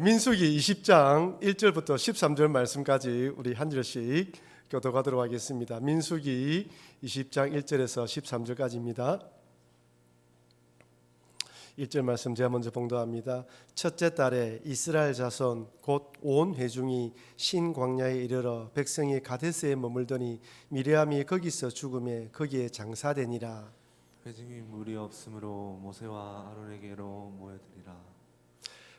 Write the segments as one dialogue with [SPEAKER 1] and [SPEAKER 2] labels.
[SPEAKER 1] 민수기 20장 1절부터 13절 말씀까지 우리 한 절씩 교도가도록 하겠습니다. 민수기 20장 1절에서 13절까지입니다. 1절 말씀 제가 먼저 봉도합니다. 첫째 달에 이스라엘 자손 곧 온 회중이 신 광야에 이르러 백성이 가데스에 머물더니 미리암이 거기서 죽음에 거기에 장사되니라.
[SPEAKER 2] 회중이 물이 없으므로 모세와 아론에게로 모여드리라.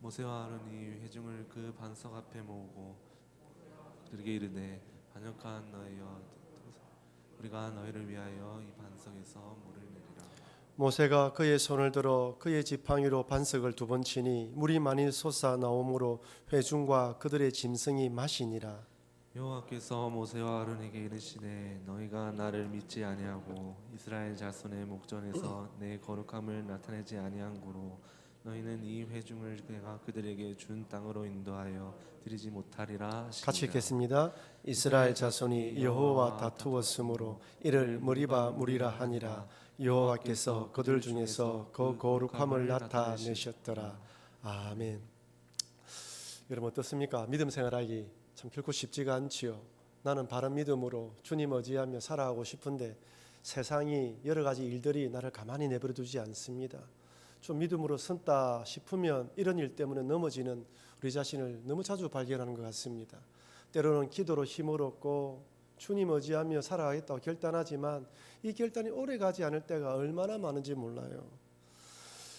[SPEAKER 2] 모세와 아론이 회중을 그 반석 앞에 모으고 그들에게 이르되 반역한 너희여 우리가 너희를 위하여 이 반석에서 물을 내리라.
[SPEAKER 1] 모세가 그의 손을 들어 그의 지팡이로 반석을 두 번 치니 물이 많이 솟아 나오므로 회중과 그들의 짐승이 마시니라.
[SPEAKER 2] 여호와께서 모세와 아론에게 이르시되 너희가 나를 믿지 아니하고 이스라엘 자손의 목전에서 내 거룩함을 나타내지 아니한 고로 너희는 이 회중을 내가 그들에게 준 땅으로 인도하여 드리지 못하리라 하시니라
[SPEAKER 1] 같이 읽겠습니다. 이스라엘 자손이 여호와 다투었으므로 이를 머리바 무리라 하니라. 여호와께서 그들 중에서 그 거룩함을 나타내셨더라. 아멘. 여러분 어떻습니까? 믿음 생활하기 참 결코 쉽지가 않지요. 나는 바른 믿음으로 주님 의지하며 살아가고 싶은데 세상이 여러 가지 일들이 나를 가만히 내버려 두지 않습니다. 좀 믿음으로 선다 싶으면 이런 일 때문에 넘어지는 우리 자신을 너무 자주 발견하는 것 같습니다. 때로는 기도로 힘을 얻고 주님 의지하며 살아가겠다고 결단하지만 이 결단이 오래 가지 않을 때가 얼마나 많은지 몰라요.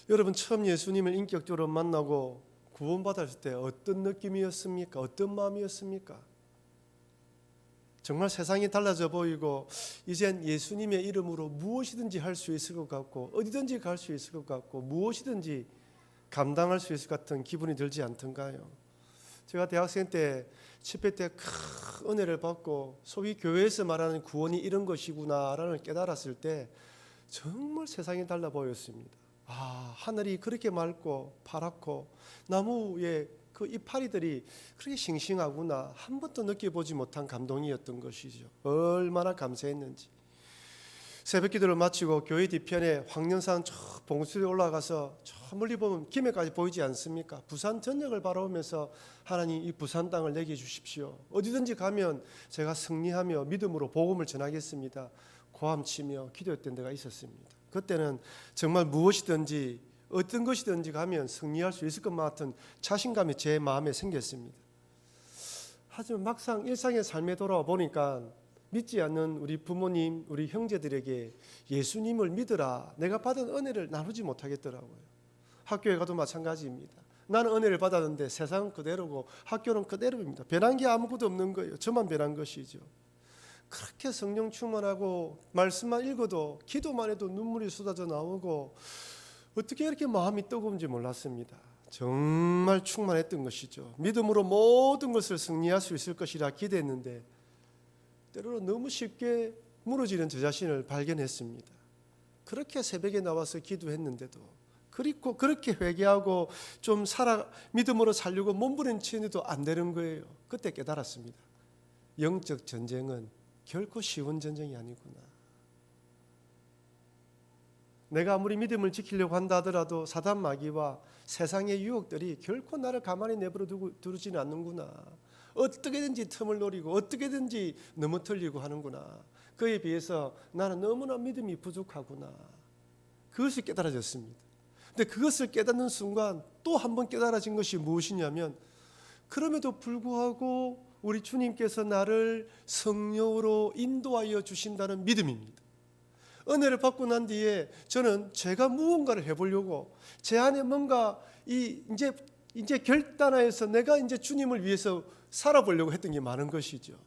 [SPEAKER 1] 여러분 처음 예수님을 인격적으로 만나고 구원받았을 때 어떤 느낌이었습니까? 어떤 마음이었습니까? 정말 세상이 달라져 보이고 이젠 예수님의 이름으로 무엇이든지 할 수 있을 것 같고 어디든지 갈 수 있을 것 같고 무엇이든지 감당할 수 있을 것 같은 기분이 들지 않던가요? 제가 대학생 때 집회 때 큰 은혜를 받고 소위 교회에서 말하는 구원이 이런 것이구나라는 깨달았을 때 정말 세상이 달라 보였습니다. 아 하늘이 그렇게 맑고 파랗고 나무에 그 이파리들이 그렇게 싱싱하구나 한 번도 느껴보지 못한 감동이었던 것이죠. 얼마나 감사했는지. 새벽 기도를 마치고 교회 뒤편에 황년산 저 봉수에 올라가서 저 멀리 보면 김해까지 보이지 않습니까? 부산 전역을 바라보면서 하나님 이 부산 땅을 내게 주십시오. 어디든지 가면 제가 승리하며 믿음으로 복음을 전하겠습니다. 고함치며 기도했던 데가 있었습니다. 그때는 정말 무엇이든지 어떤 것이든지 가면 승리할 수 있을 것만 같은 자신감이 제 마음에 생겼습니다. 하지만 막상 일상의 삶에 돌아와 보니까 믿지 않는 우리 부모님, 우리 형제들에게 예수님을 믿으라. 내가 받은 은혜를 나누지 못하겠더라고요. 학교에 가도 마찬가지입니다. 나는 은혜를 받았는데 세상은 그대로고 학교는 그대로입니다. 변한 게 아무것도 없는 거예요. 저만 변한 것이죠. 그렇게 성령 충만하고 말씀만 읽어도 기도만 해도 눈물이 쏟아져 나오고 어떻게 이렇게 마음이 뜨거운지 몰랐습니다. 정말 충만했던 것이죠. 믿음으로 모든 것을 승리할 수 있을 것이라 기대했는데 때로는 너무 쉽게 무너지는 저 자신을 발견했습니다. 그렇게 새벽에 나와서 기도했는데도 그리고 그렇게 회개하고 좀 살아 믿음으로 살려고 몸부림치는데도 안 되는 거예요. 그때 깨달았습니다. 영적 전쟁은 결코 쉬운 전쟁이 아니구나. 내가 아무리 믿음을 지키려고 한다 하더라도 사단 마귀와 세상의 유혹들이 결코 나를 가만히 내버려 두고 두지는 않는구나. 어떻게든지 틈을 노리고 어떻게든지 넘어뜨리고 하는구나. 그에 비해서 나는 너무나 믿음이 부족하구나. 그것이 깨달아졌습니다. 근데 그것을 깨닫는 순간 또 한 번 깨달아진 것이 무엇이냐면 그럼에도 불구하고 우리 주님께서 나를 성령으로 인도하여 주신다는 믿음입니다. 은혜를 받고 난 뒤에 저는 제가 무언가를 해보려고 제 안에 뭔가 이 이제 이제 결단하여서 내가 이제 주님을 위해서 살아보려고 했던 게 많은 것이죠.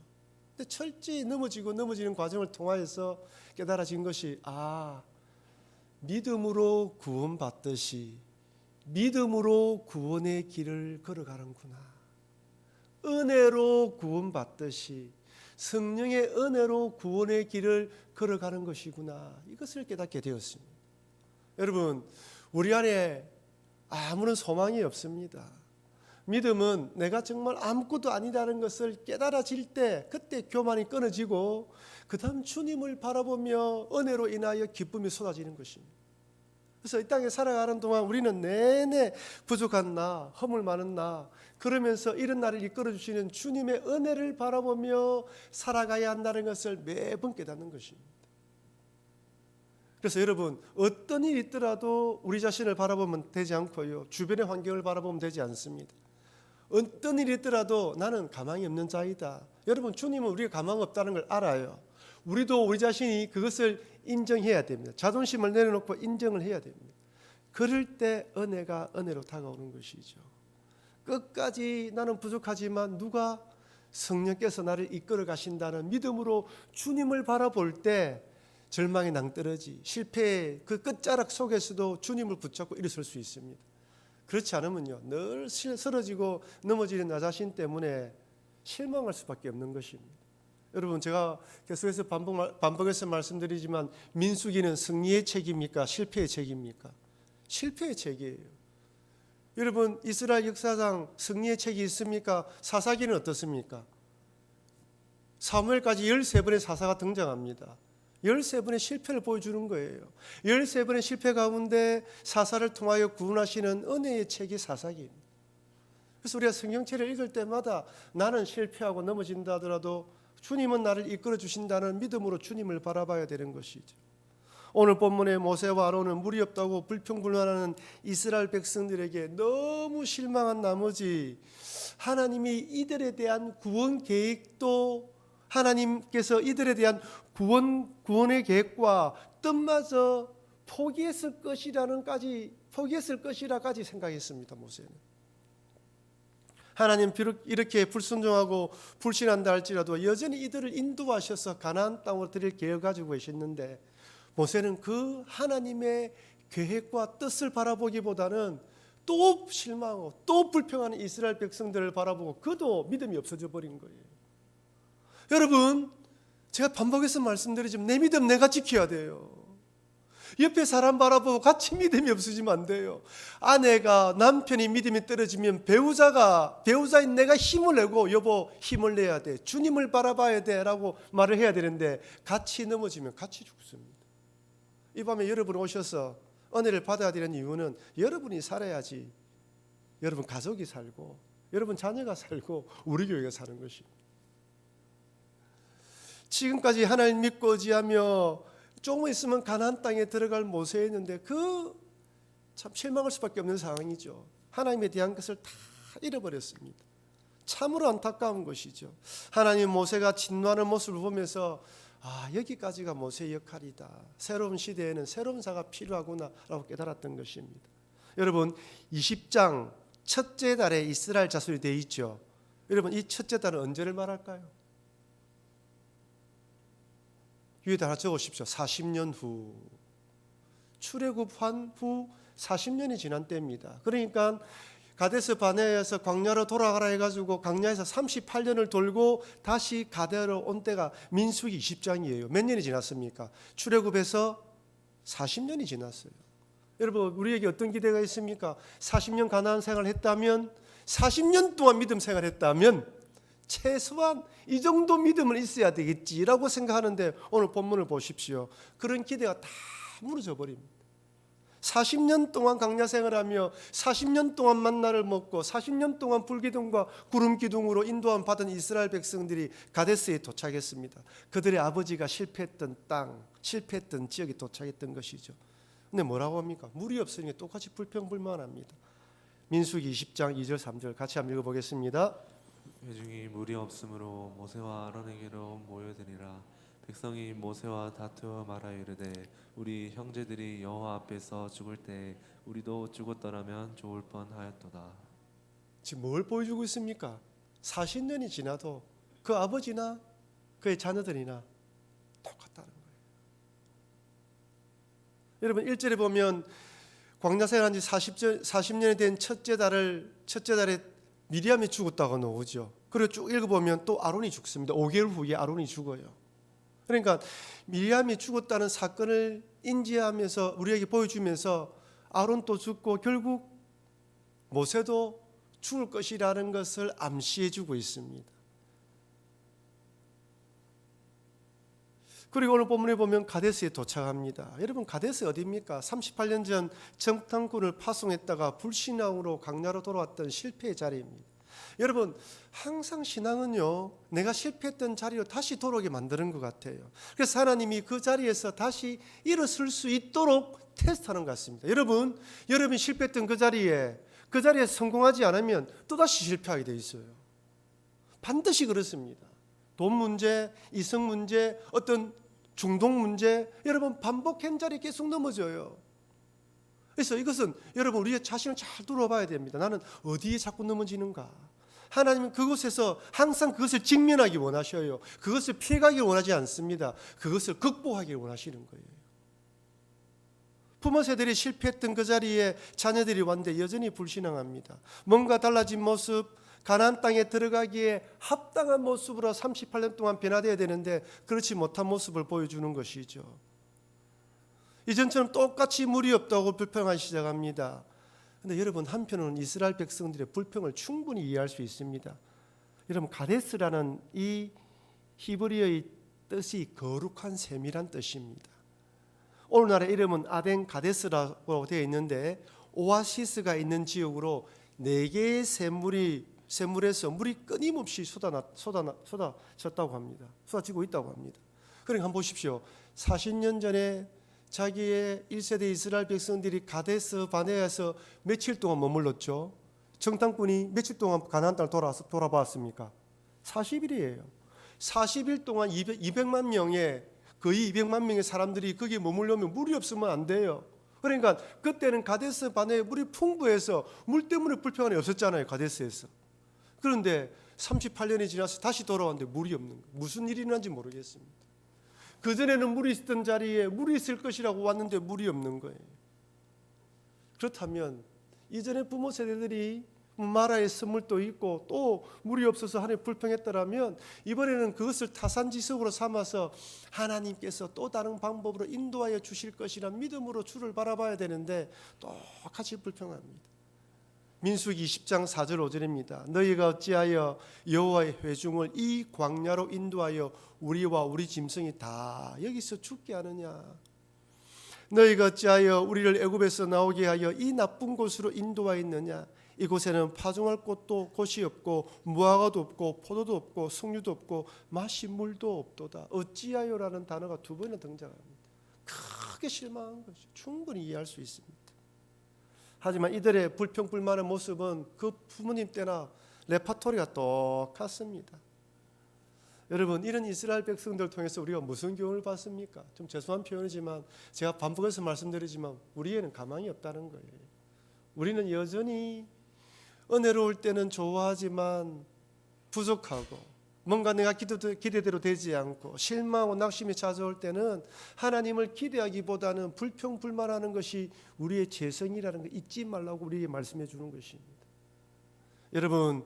[SPEAKER 1] 근데 철저히 넘어지고 넘어지는 과정을 통하여서 깨달아진 것이 아 믿음으로 구원받듯이 믿음으로 구원의 길을 걸어가는구나. 은혜로 구원받듯이 성령의 은혜로 구원의 길을 걸어가는 것이구나. 이것을 깨닫게 되었습니다. 여러분, 우리 안에 아무런 소망이 없습니다. 믿음은 내가 정말 아무것도 아니다는 것을 깨달아질 때 그때 교만이 끊어지고 그다음 주님을 바라보며 은혜로 인하여 기쁨이 쏟아지는 것입니다. 그래서 이 땅에 살아가는 동안 우리는 내내 부족한 나, 허물 많은 나, 그러면서 이런 나를 이끌어 주시는 주님의 은혜를 바라보며 살아가야 한다는 것을 매번 깨닫는 것입니다. 그래서 여러분 어떤 일이 있더라도 우리 자신을 바라보면 되지 않고요. 주변의 환경을 바라보면 되지 않습니다. 어떤 일이 있더라도 나는 가망이 없는 자이다. 여러분 주님은 우리가 가망 없다는 걸 알아요. 우리도 우리 자신이 그것을 인정해야 됩니다. 자존심을 내려놓고 인정을 해야 됩니다. 그럴 때 은혜가 은혜로 다가오는 것이죠. 끝까지 나는 부족하지만 누가 성령께서 나를 이끌어 가신다는 믿음으로 주님을 바라볼 때 절망의 낭떠러지, 실패의 그 끝자락 속에서도 주님을 붙잡고 일어설 수 있습니다. 그렇지 않으면요, 늘 쓰러지고 넘어지는 나 자신 때문에 실망할 수밖에 없는 것입니다. 여러분 제가 계속해서 반복, 반복해서 말씀드리지만 민수기는 승리의 책입니까? 실패의 책입니까? 실패의 책이에요. 여러분 이스라엘 역사상 승리의 책이 있습니까? 사사기는 어떻습니까? 사무엘까지 13번의 사사가 등장합니다. 13번의 실패를 보여주는 거예요. 13번의 실패 가운데 사사를 통하여 구원하시는 은혜의 책이 사사기입니다. 그래서 우리가 성경책을 읽을 때마다 나는 실패하고 넘어진다 하더라도 주님은 나를 이끌어 주신다는 믿음으로 주님을 바라봐야 되는 것이죠. 오늘 본문의 모세와 아론은 물이 없다고 불평불만하는 이스라엘 백성들에게 너무 실망한 나머지 하나님이 이들에 대한 구원 계획도 하나님께서 이들에 대한 구원 구원의 계획과 뜻마저 포기했을 것이라는까지 포기했을 것이라까지 생각했습니다 모세는. 하나님 비록 이렇게 불순종하고 불신한다 할지라도 여전히 이들을 인도하셔서 가나안 땅으로 드릴 계획 가지고 계셨는데 모세는 그 하나님의 계획과 뜻을 바라보기보다는 또 실망하고 또 불평하는 이스라엘 백성들을 바라보고 그도 믿음이 없어져 버린 거예요. 여러분, 제가 반복해서 말씀드리지만 내 믿음 내가 지켜야 돼요. 옆에 사람 바라보고 같이 믿음이 없어지면 안 돼요. 아내가 남편이 믿음이 떨어지면 배우자가 배우자인 내가 힘을 내고 여보 힘을 내야 돼. 주님을 바라봐야 돼라고 말을 해야 되는데 같이 넘어지면 같이 죽습니다. 이 밤에 여러분 오셔서 은혜를 받아야 되는 이유는 여러분이 살아야지. 여러분 가족이 살고 여러분 자녀가 살고 우리 교회가 사는 것입니다. 지금까지 하나님 믿고 의지하며 조금 있으면 가나안 땅에 들어갈 모세였는데 그 참 실망할 수밖에 없는 상황이죠. 하나님에 대한 것을 다 잃어버렸습니다. 참으로 안타까운 것이죠. 하나님 모세가 진노하는 모습을 보면서 아 여기까지가 모세의 역할이다. 새로운 시대에는 새로운 사가 필요하구나라고 깨달았던 것입니다. 여러분 20장 첫째 달에 이스라엘 자손이 돼 있죠. 여러분 이 첫째 달은 언제를 말할까요? 위에다 하나 적으십시오. 40년 후 출애굽한 후 40년이 지난 때입니다. 그러니까 가데스 바네에서 광야로 돌아가라 해가지고 광야에서 38년을 돌고 다시 가데로 온 때가 민수기 20장이에요. 몇 년이 지났습니까? 출애굽에서 40년이 지났어요. 여러분 우리에게 어떤 기대가 있습니까? 40년 가나안 생활을 했다면 40년 동안 믿음 생활했다면 최소한 이 정도 믿음은 있어야 되겠지라고 생각하는데 오늘 본문을 보십시오. 그런 기대가 다 무너져 버립니다. 40년 동안 강야 생활하며 40년 동안 만나를 먹고 40년 동안 불기둥과 구름 기둥으로 인도함 받은 이스라엘 백성들이 가데스에 도착했습니다. 그들의 아버지가 실패했던 땅, 실패했던 지역에 도착했던 것이죠. 근데 뭐라고 합니까? 물이 없으니 똑같이 불평불만합니다. 민수기 20장 2절 3절 같이 한번 읽어보겠습니다.
[SPEAKER 2] 회중이 무리 없으므로 모세와 아론에게로 모여드니라 백성이 모세와 다투어 말하여 이르되 우리 형제들이 여호와 앞에서 죽을 때 우리도 죽었더라면 좋을 뻔하였도다
[SPEAKER 1] 지금 뭘 보여주고 있습니까? 40년이 지나도 그 아버지나 그의 자녀들이나 똑같다는 거예요. 여러분 1절에 보면 광야 생활한 지 40년, 40년이 된 첫째 달을 첫째 달에 미리암이 죽었다고 나오죠. 그리고 쭉 읽어보면 또 아론이 죽습니다. 5개월 후에 아론이 죽어요. 그러니까 미리암이 죽었다는 사건을 인지하면서 우리에게 보여주면서 아론도 죽고 결국 모세도 죽을 것이라는 것을 암시해 주고 있습니다. 그리고 오늘 본문에 보면 가데스에 도착합니다. 여러분 가데스 어디입니까? 38년 전 정탐꾼을 파송했다가 불신앙으로 강나로 돌아왔던 실패의 자리입니다. 여러분 항상 신앙은요 내가 실패했던 자리로 다시 돌아오게 만드는 것 같아요. 그래서 하나님이 그 자리에서 다시 일어설 수 있도록 테스트하는 것 같습니다. 여러분 여러분이 실패했던 그 자리에 그 자리에 성공하지 않으면 또 다시 실패하게 돼 있어요. 반드시 그렇습니다. 돈 문제, 이성 문제, 어떤 중동 문제, 여러분 반복한 자리 계속 넘어져요. 그래서 이것은 여러분 우리의 자신을 잘 돌아봐야 됩니다. 나는 어디에 자꾸 넘어지는가? 하나님은 그곳에서 항상 그것을 직면하기 원하셔요. 그것을 피해가기 원하지 않습니다. 그것을 극복하기 원하시는 거예요. 부모 세들이 실패했던 그 자리에 자녀들이 왔는데 여전히 불신앙합니다. 뭔가 달라진 모습, 가나안 땅에 들어가기에 합당한 모습으로 38년 동안 변화되어야 되는데 그렇지 못한 모습을 보여주는 것이죠. 이전처럼 똑같이 물이 없다고 불평하기 시작합니다. 근데 여러분 한편으로는 이스라엘 백성들의 불평을 충분히 이해할 수 있습니다. 여러분 가데스라는 이 히브리어의 뜻이 거룩한 샘이란 뜻입니다. 오늘날의 이름은 아덴 가데스라고 되어 있는데 오아시스가 있는 지역으로 네 개의 샘물이 샘물에서 물이 끊임없이 쏟아졌다고 합니다. 쏟아지고 있다고 합니다. 그러니까 한번 보십시오. 40년 전에 자기의 1세대 이스라엘 백성들이 가데스 바네아에서 며칠 동안 머물렀죠. 정탐꾼이 며칠 동안 가나안 땅을 돌아서 돌아봤습니까? 40일이에요. 40일 동안 200, 200 만 명의 거의 200만 명의 사람들이 거기에 머물려면 물이 없으면 안 돼요. 그러니까 그때는 가데스 바네에 물이 풍부해서 물 때문에 불평이 없었잖아요. 가데스에서. 그런데 38년이 지나서 다시 돌아왔는데 물이 없는 거예요. 무슨 일이 일어난지 모르겠습니다. 그전에는 물이 있던 자리에 물이 있을 것이라고 왔는데 물이 없는 거예요. 그렇다면 이전에 부모 세대들이 마라의 선물도 있고 또 물이 없어서 하나님 불평했더라면 이번에는 그것을 타산지석으로 삼아서 하나님께서 또 다른 방법으로 인도하여 주실 것이란 믿음으로 주를 바라봐야 되는데 똑같이 불평합니다. 민수기 20장 4절 5절입니다. 너희가 어찌하여 여호와의 회중을 이 광야로 인도하여 우리와 우리 짐승이 다 여기서 죽게 하느냐? 너희가 어찌하여 우리를 애굽에서 나오게 하여 이 나쁜 곳으로 인도하였느냐? 이곳에는 파종할 곳도 곳이 없고 무화과도 없고 포도도 없고 석류도 없고 마실 물도 없도다. 어찌하여라는 단어가 두 번이나 등장합니다. 크게 실망한 것이 충분히 이해할 수 있습니다. 하지만 이들의 불평 불만의 모습은 그 부모님 때나 레파토리가 똑같습니다. 여러분 이런 이스라엘 백성들 통해서 우리가 무슨 교훈을 받습니까? 좀 죄송한 표현이지만 제가 반복해서 말씀드리지만 우리에는 가망이 없다는 거예요. 우리는 여전히 은혜로울 때는 좋아하지만 부족하고 뭔가 내가 기대대로 되지 않고 실망하고 낙심이 찾아올 때는 하나님을 기대하기보다는 불평 불만하는 것이 우리의 재성이라는 걸 잊지 말라고 우리에게 말씀해 주는 것입니다. 여러분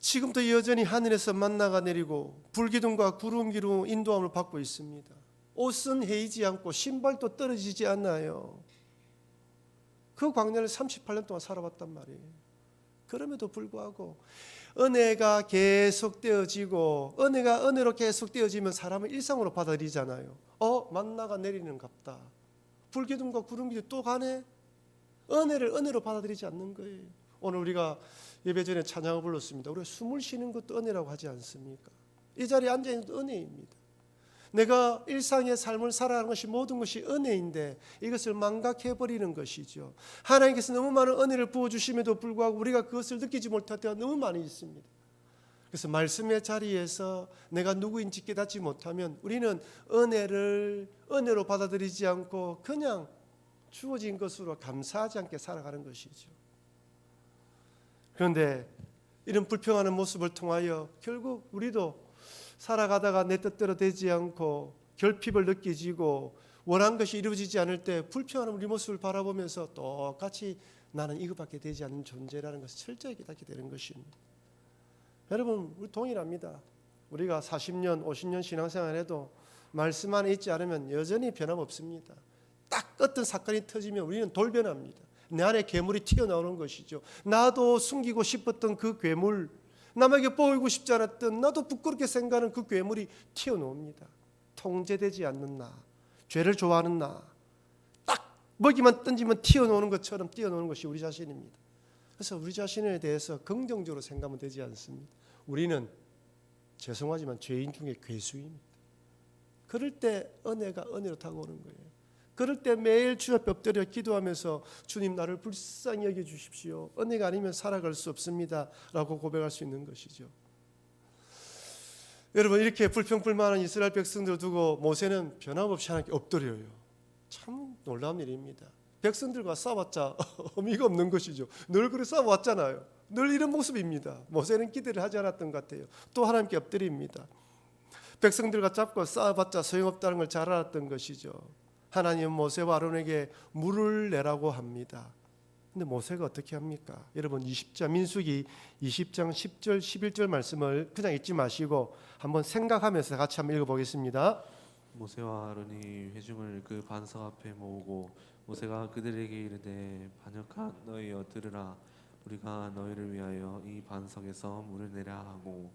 [SPEAKER 1] 지금도 여전히 하늘에서 만나가 내리고 불기둥과 구름기로 인도함을 받고 있습니다. 옷은 헤이지 않고 신발도 떨어지지 않아요. 그 광야를 38년 동안 살아봤단 말이에요. 그럼에도 불구하고 은혜가 계속되어지고 은혜가 은혜로 계속되어지면 사람을 일상으로 받아들이잖아요. 어 만나가 내리는 갑다. 불기둥과 구름기도 또 가네. 은혜를 은혜로 받아들이지 않는 거예요. 오늘 우리가 예배 전에 찬양을 불렀습니다. 우리가 숨을 쉬는 것도 은혜라고 하지 않습니까? 이 자리에 앉아 있는 은혜입니다. 내가 일상의 삶을 살아가는 것이 모든 것이 은혜인데 이것을 망각해 버리는 것이죠. 하나님께서 너무 많은 은혜를 부어 주심에도 불구하고 우리가 그것을 느끼지 못할 때가 너무 많이 있습니다. 그래서 말씀의 자리에서 내가 누구인지 깨닫지 못하면 우리는 은혜를 은혜로 받아들이지 않고 그냥 주어진 것으로 감사하지 않게 살아가는 것이죠. 그런데 이런 불평하는 모습을 통하여 결국 우리도 살아가다가 내 뜻대로 되지 않고 결핍을 느끼지고 원한 것이 이루어지지 않을 때 불평하는 우리 모습을 바라보면서 똑같이 나는 이것밖에 되지 않는 존재라는 것을 철저히 깨닫게 되는 것입니다. 여러분, 우리 동일합니다. 우리가 40년, 50년 신앙생활해도 말씀 안에 있지 않으면 여전히 변함없습니다. 딱 어떤 사건이 터지면 우리는 돌변합니다. 내 안에 괴물이 튀어나오는 것이죠. 나도 숨기고 싶었던 그 괴물, 남에게 보이고 싶지 않았던 나도 부끄럽게 생각하는 그 괴물이 튀어나옵니다. 통제되지 않는 나, 죄를 좋아하는 나, 딱 먹이만 던지면 튀어나오는 것처럼 뛰어노는 것이 우리 자신입니다. 그래서 우리 자신에 대해서 긍정적으로 생각하면 되지 않습니다. 우리는 죄송하지만 죄인 중에 괴수입니다. 그럴 때 은혜가 은혜로 다가오는 거예요. 그럴 때 매일 주 앞에 엎드려 기도하면서 주님 나를 불쌍히 여겨 주십시오. 은혜가 아니면 살아갈 수 없습니다라고 고백할 수 있는 것이죠. 여러분 이렇게 불평불만한 이스라엘 백성들 두고 모세는 변함없이 하나님께 엎드려요. 참 놀라운 일입니다. 백성들과 싸웠자 의미가 없는 것이죠. 늘 그렇게 싸워왔잖아요. 늘 이런 모습입니다. 모세는 기대를 하지 않았던 것 같아요. 또 하나님께 엎드립니다. 백성들과 잡고 싸워봤자 소용없다는 걸 잘 알았던 것이죠. 하나님은 모세와 아론에게 물을 내라고 합니다. 근데 모세가 어떻게 합니까? 여러분 20장 민수기 20장 10절 11절 말씀을 그냥 읽지 마시고 한번 생각하면서 같이 한번 읽어 보겠습니다.
[SPEAKER 2] 모세와 아론이 회중을 그 반석 앞에 모으고 모세가 그들에게 이르되 반역한 너희 여 들으라 우리가 너희를 위하여 이 반석에서 물을 내라 하고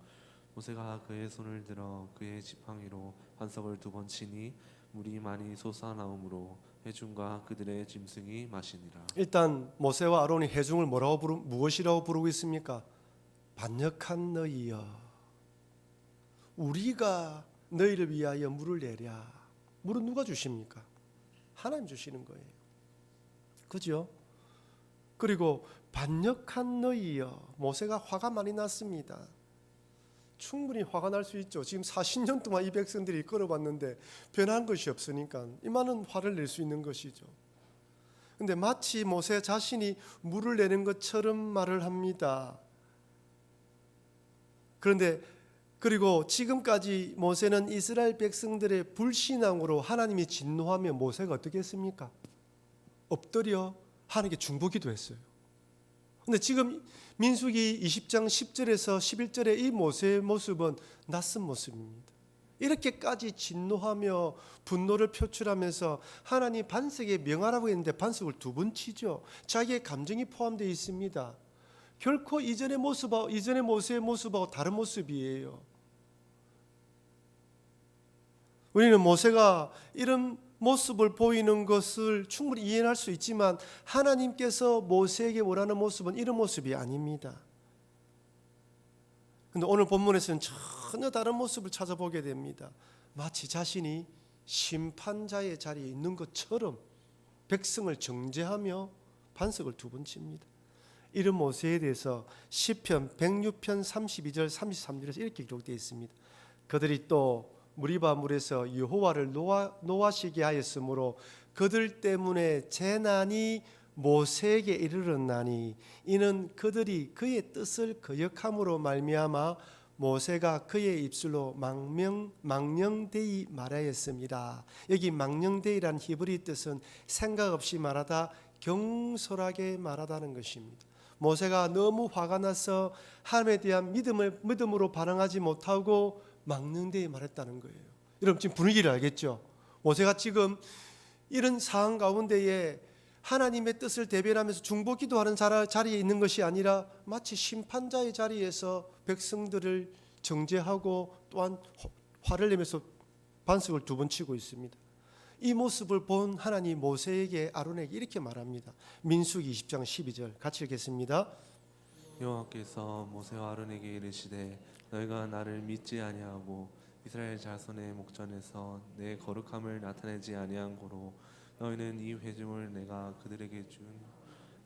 [SPEAKER 2] 모세가 그의 손을 들어 그의 지팡이로 반석을 두 번 치니 물이 많이 솟아나오므로 회중과 그들의 짐승이 마시니라
[SPEAKER 1] 일단 모세와 아론이 회중을 뭐라고 부르 무엇이라고 부르고 있습니까? 반역한 너희여 우리가 너희를 위하여 물을 내랴 물은 누가 주십니까? 하나님 주시는 거예요 그죠? 그리고 반역한 너희여 모세가 화가 많이 났습니다 충분히 화가 날 수 있죠 지금 40년 동안 이 백성들이 끌어봤는데 변한 것이 없으니까 이만한 화를 낼 수 있는 것이죠 근데 마치 모세 자신이 물을 내는 것처럼 말을 합니다. 그런데 그리고 지금까지 모세는 이스라엘 백성들의 불신앙으로 하나님이 진노하며 모세가 어떻게 했습니까? 엎드려 하나님께 중보기도 했어요. 근데 지금 민수기 20장 10절에서 11절의 이 모세의 모습은 낯선 모습입니다. 이렇게까지 진노하며 분노를 표출하면서 하나님 반석에 명하라고 했는데 반석을 두 번 치죠. 자기의 감정이 포함되어 있습니다. 결코 이전의 모습하고 이전의 모세의 모습하고 다른 모습이에요. 우리는 모세가 이런 모습을 보이는 것을 충분히 이해할 수 있지만 하나님께서 모세에게 원하는 모습은 이런 모습이 아닙니다. 근데 오늘 본문에서는 전혀 다른 모습을 찾아보게 됩니다. 마치 자신이 심판자의 자리에 있는 것처럼 백성을 정죄하며 반석을 두 번 칩니다. 이런 모세에 대해서 시편 106편 32절 33절에서 이렇게 기록되어 있습니다. 그들이 또 무리바 물에서 여호와를 노하, 노하시게 하였으므로 그들 때문에 재난이 모세에게 이르렀나니 이는 그들이 그의 뜻을 거역함으로 말미암아 모세가 그의 입술로 망명 망령되이 말하였습니다. 여기 망령되이란 히브리 뜻은 생각 없이 말하다 경솔하게 말하다는 것입니다. 모세가 너무 화가 나서 하나님에 대한 믿음을 믿음으로 반응하지 못하고 망령되이 말했다는 거예요. 여러분 지금 분위기를 알겠죠? 모세가 지금 이런 상황 가운데에 하나님의 뜻을 대변하면서 중보 기도하는 자리에 있는 것이 아니라 마치 심판자의 자리에서 백성들을 정죄하고 또한 화를 내면서 반석을 두 번 치고 있습니다. 이 모습을 본 하나님 모세에게 아론에게 이렇게 말합니다. 민수기 20장 12절 같이 읽겠습니다.
[SPEAKER 2] 여호와께서 모세와 아론에게 이르시되 너희가 나를 믿지 아니하고 이스라엘 자손의 목전에서 내 거룩함을 나타내지 아니한 고로 너희는 이 회중을 내가 그들에게 준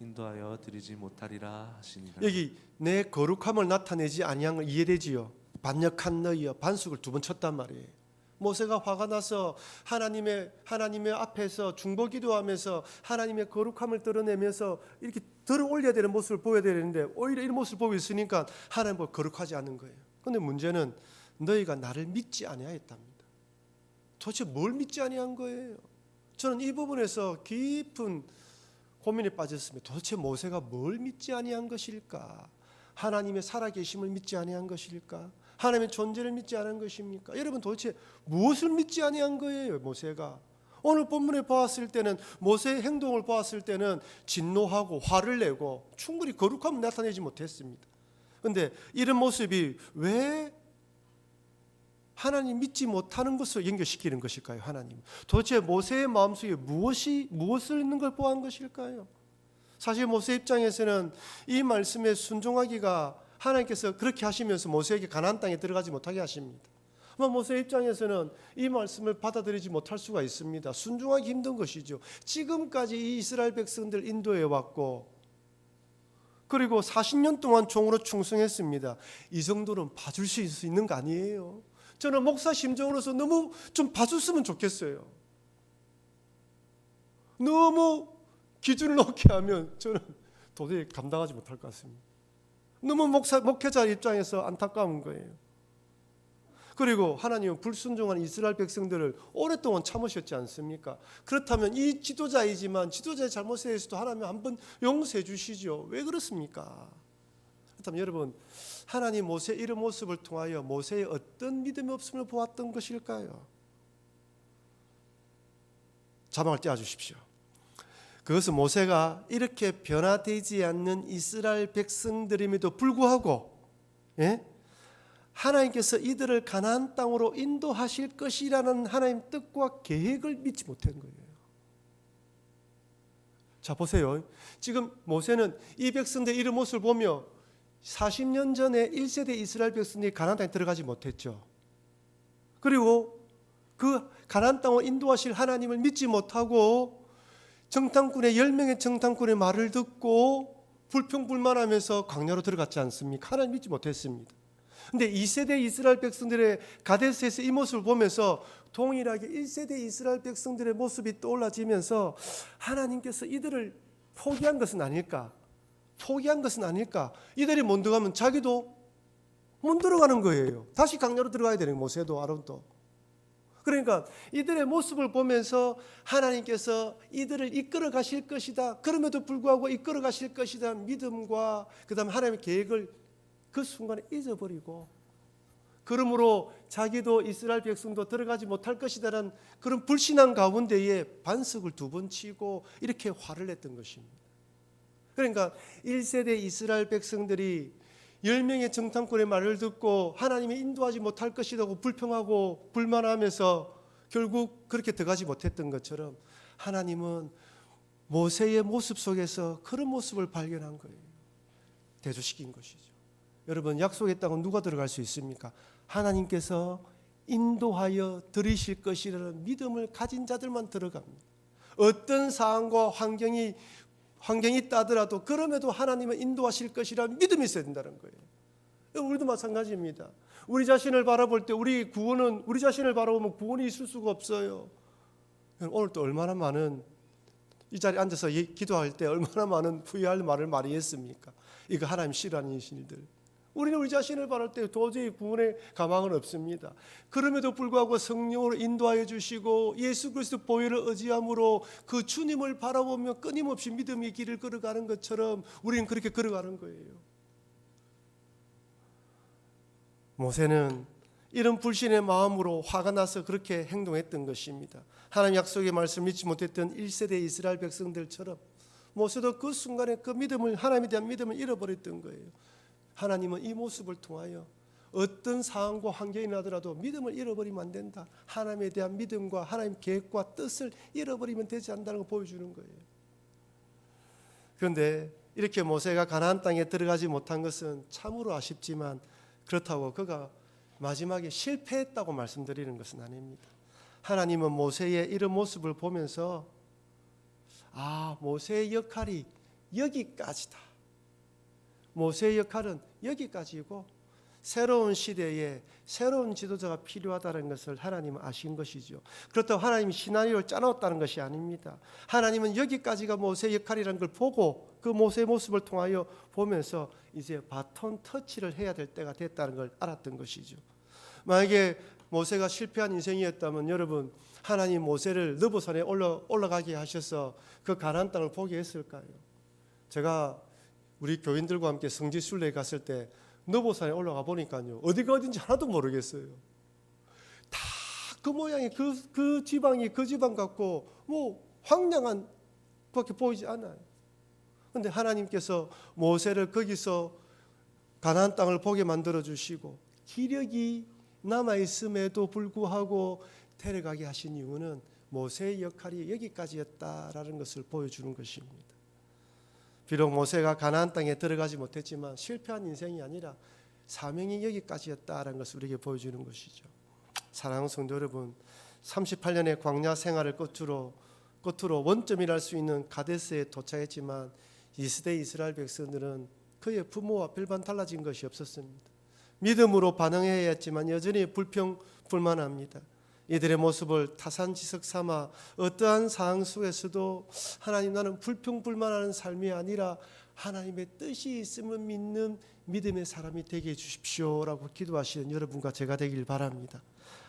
[SPEAKER 2] 인도하여 드리지 못하리라 하시니라.
[SPEAKER 1] 여기 내 거룩함을 나타내지 아니한 걸 이해되지요. 반역한 너희여 반숙을 두 번 쳤단 말이에요. 모세가 화가 나서 하나님의 하나님의 앞에서 중보 기도하면서 하나님의 거룩함을 드러내면서 이렇게 들어 올려야 되는 모습을 보여야 되는데 오히려 이런 모습을 보고 있으니까 하나님 을 거룩하지 않은 거예요. 근데 문제는 너희가 나를 믿지 아니하였답니다. 도대체 뭘 믿지 아니한 거예요? 저는 이 부분에서 깊은 고민에 빠졌습니다. 도대체 모세가 뭘 믿지 아니한 것일까? 하나님의 살아계심을 믿지 아니한 것일까? 하나님의 존재를 믿지 않은 것입니까? 여러분 도대체 무엇을 믿지 아니한 거예요, 모세가? 오늘 본문에 보았을 때는 모세의 행동을 보았을 때는 진노하고 화를 내고 충분히 거룩함을 나타내지 못했습니다. 근데 이런 모습이 왜 하나님 믿지 못하는 것을 연결시키는 것일까요? 하나님. 도대체 모세의 마음속에 무엇이 무엇을 있는 걸 보한 것일까요? 사실 모세 입장에서는 이 말씀에 순종하기가 하나님께서 그렇게 하시면서 모세에게 가나안 땅에 들어가지 못하게 하십니다. 아마 모세 입장에서는 이 말씀을 받아들이지 못할 수가 있습니다. 순종하기 힘든 것이죠. 지금까지 이 이스라엘 백성들 인도해 왔고 그리고 40년 동안 종으로 충성했습니다. 이 정도는 봐줄 수 있는 거 아니에요. 저는 목사 심정으로서 너무 좀 봐줬으면 좋겠어요. 너무 기준을 높게 하면 저는 도저히 감당하지 못할 것 같습니다. 너무 목사 목회자 입장에서 안타까운 거예요. 그리고 하나님은 불순종한 이스라엘 백성들을 오랫동안 참으셨지 않습니까? 그렇다면 이 지도자이지만 지도자의 잘못에 대해서도 하나님 한번 용서해 주시죠. 왜 그렇습니까? 그렇다면 여러분 하나님 모세 이런 모습을 통하여 모세의 어떤 믿음이 없음을 보았던 것일까요? 자막을 떼어 주십시오. 그것은 모세가 이렇게 변화되지 않는 이스라엘 백성들임에도 불구하고 예? 하나님께서 이들을 가나안 땅으로 인도하실 것이라는 하나님 뜻과 계획을 믿지 못한 거예요. 자 보세요. 지금 모세는 이 백성들 이런 모습을 보며 40년 전에 1세대 이스라엘 백성들이 가나안 땅에 들어가지 못했죠. 그리고 그 가나안 땅으로 인도하실 하나님을 믿지 못하고 정탐꾼의 10명의 정탐꾼의 말을 듣고 불평불만하면서 광야로 들어갔지 않습니까? 하나님 믿지 못했습니다. 근데 2세대 이스라엘 백성들의 가데스에서 이 모습을 보면서 동일하게 1세대 이스라엘 백성들의 모습이 떠올라지면서 하나님께서 이들을 포기한 것은 아닐까? 포기한 것은 아닐까? 이들이 못 들어가면 자기도 못 들어가는 거예요. 다시 강야로 들어가야 되는 모세도 아론도. 그러니까 이들의 모습을 보면서 하나님께서 이들을 이끌어 가실 것이다. 그럼에도 불구하고 이끌어 가실 것이다. 믿음과 그다음 하나님의 계획을 그 순간에 잊어버리고 그러므로 자기도 이스라엘 백성도 들어가지 못할 것이다라는 그런 불신한 가운데에 반석을 두 번 치고 이렇게 화를 냈던 것입니다. 그러니까 1세대 이스라엘 백성들이 10명의 정탐꾼의 말을 듣고 하나님이 인도하지 못할 것이라고 불평하고 불만하면서 결국 그렇게 들어가지 못했던 것처럼 하나님은 모세의 모습 속에서 그런 모습을 발견한 거예요. 대조시킨 것이죠. 여러분 약속의 땅은 누가 들어갈 수 있습니까? 하나님께서 인도하여 들이실 것이라는 믿음을 가진 자들만 들어갑니다. 어떤 상황과 환경이 환경이 있다더라도 그럼에도 하나님은 인도하실 것이라는 믿음이 있어야 된다는 거예요. 우리도 마찬가지입니다. 우리 자신을 바라볼 때 우리 구원은 우리 자신을 바라보면 구원이 있을 수가 없어요. 오늘 또 얼마나 많은 이 자리에 앉아서 기도할 때 얼마나 많은 후회할 말을 많이 했습니까? 이거 하나님 싫어하는 일들. 우리는 우리 자신을 바랄 때 도저히 구원의 가망은 없습니다. 그럼에도 불구하고 성령으로 인도하여 주시고 예수 그리스도 보혈을 의지함으로 그 주님을 바라보며 끊임없이 믿음의 길을 걸어가는 것처럼 우리는 그렇게 걸어가는 거예요. 모세는 이런 불신의 마음으로 화가 나서 그렇게 행동했던 것입니다. 하나님 약속의 말씀 믿지 못했던 1세대 이스라엘 백성들처럼 모세도 그 순간에 그 믿음을 하나님에 대한 믿음을 잃어버렸던 거예요. 하나님은 이 모습을 통하여 어떤 상황과 환경이 나더라도 믿음을 잃어버리면 안 된다. 하나님에 대한 믿음과 하나님 계획과 뜻을 잃어버리면 되지 않는다는 걸 보여주는 거예요. 그런데 이렇게 모세가 가나안 땅에 들어가지 못한 것은 참으로 아쉽지만 그렇다고 그가 마지막에 실패했다고 말씀드리는 것은 아닙니다. 하나님은 모세의 이런 모습을 보면서 아 모세의 역할이 여기까지다. 모세의 역할은 여기까지고 새로운 시대에 새로운 지도자가 필요하다는 것을 하나님은 아신 것이죠. 그렇다고 하나님이 시나리오를 짜놓았다는 것이 아닙니다. 하나님은 여기까지가 모세의 역할이라는 걸 보고 그 모세의 모습을 통하여 보면서 이제 바톤 터치를 해야 될 때가 됐다는 걸 알았던 것이죠. 만약에 모세가 실패한 인생이었다면 여러분 하나님 모세를 느보산에 올라 올라가게 하셔서 그 가나안 땅을 보게 했을까요? 제가 우리 교인들과 함께 성지 순례에 갔을 때 느보산에 올라가 보니까요 어디가 어딘지 하나도 모르겠어요. 다 그 모양이 그, 그 지방이 그 지방 같고 뭐 황량한 밖에 보이지 않아요. 근데 하나님께서 모세를 거기서 가나안 땅을 보게 만들어 주시고 기력이 남아 있음에도 불구하고 데려가게 하신 이유는 모세의 역할이 여기까지였다라는 것을 보여주는 것입니다. 비록 모세가 가나안 땅에 들어가지 못했지만 실패한 인생이 아니라 사명이 여기까지였다라는 것을 우리에게 보여주는 것이죠. 사랑하는 성도 여러분, 38년의 광야 생활을 끝으로 끝으로 원점이랄 수 있는 가데스에 도착했지만 이 시대 이스라엘 백성들은 그의 부모와 별반 달라진 것이 없었습니다. 믿음으로 반응해야 했지만 여전히 불평 불만합니다. 이들의 모습을 타산지석 삼아 어떠한 상황 속에서도 하나님 나는 불평불만하는 삶이 아니라 하나님의 뜻이 있음을 믿는 믿음의 사람이 되게 해 주십시오라고 기도하시는 여러분과 제가 되길 바랍니다.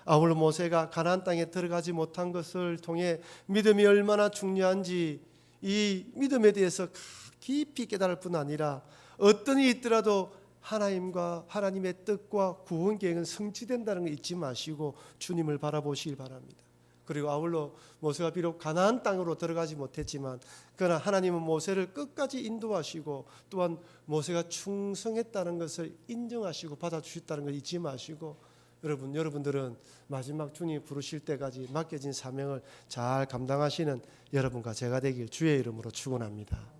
[SPEAKER 1] 아울러 모세가 가나안 땅에 들어가지 못한 것을 통해 믿음이 얼마나 중요한지 이 믿음에 대해서 깊이 깨달을 뿐 아니라 어떤 일이 있더라도 하나님과 하나님의 뜻과 구원 계획은 성취된다는 걸 잊지 마시고 주님을 바라보시길 바랍니다. 그리고 아울러 모세가 비록 가나안 땅으로 들어가지 못했지만 그러나 하나님은 모세를 끝까지 인도하시고 또한 모세가 충성했다는 것을 인정하시고 받아주셨다는 걸 잊지 마시고 여러분 여러분들은 마지막 주님 부르실 때까지 맡겨진 사명을 잘 감당하시는 여러분과 제가 되길 주의 이름으로 축원합니다.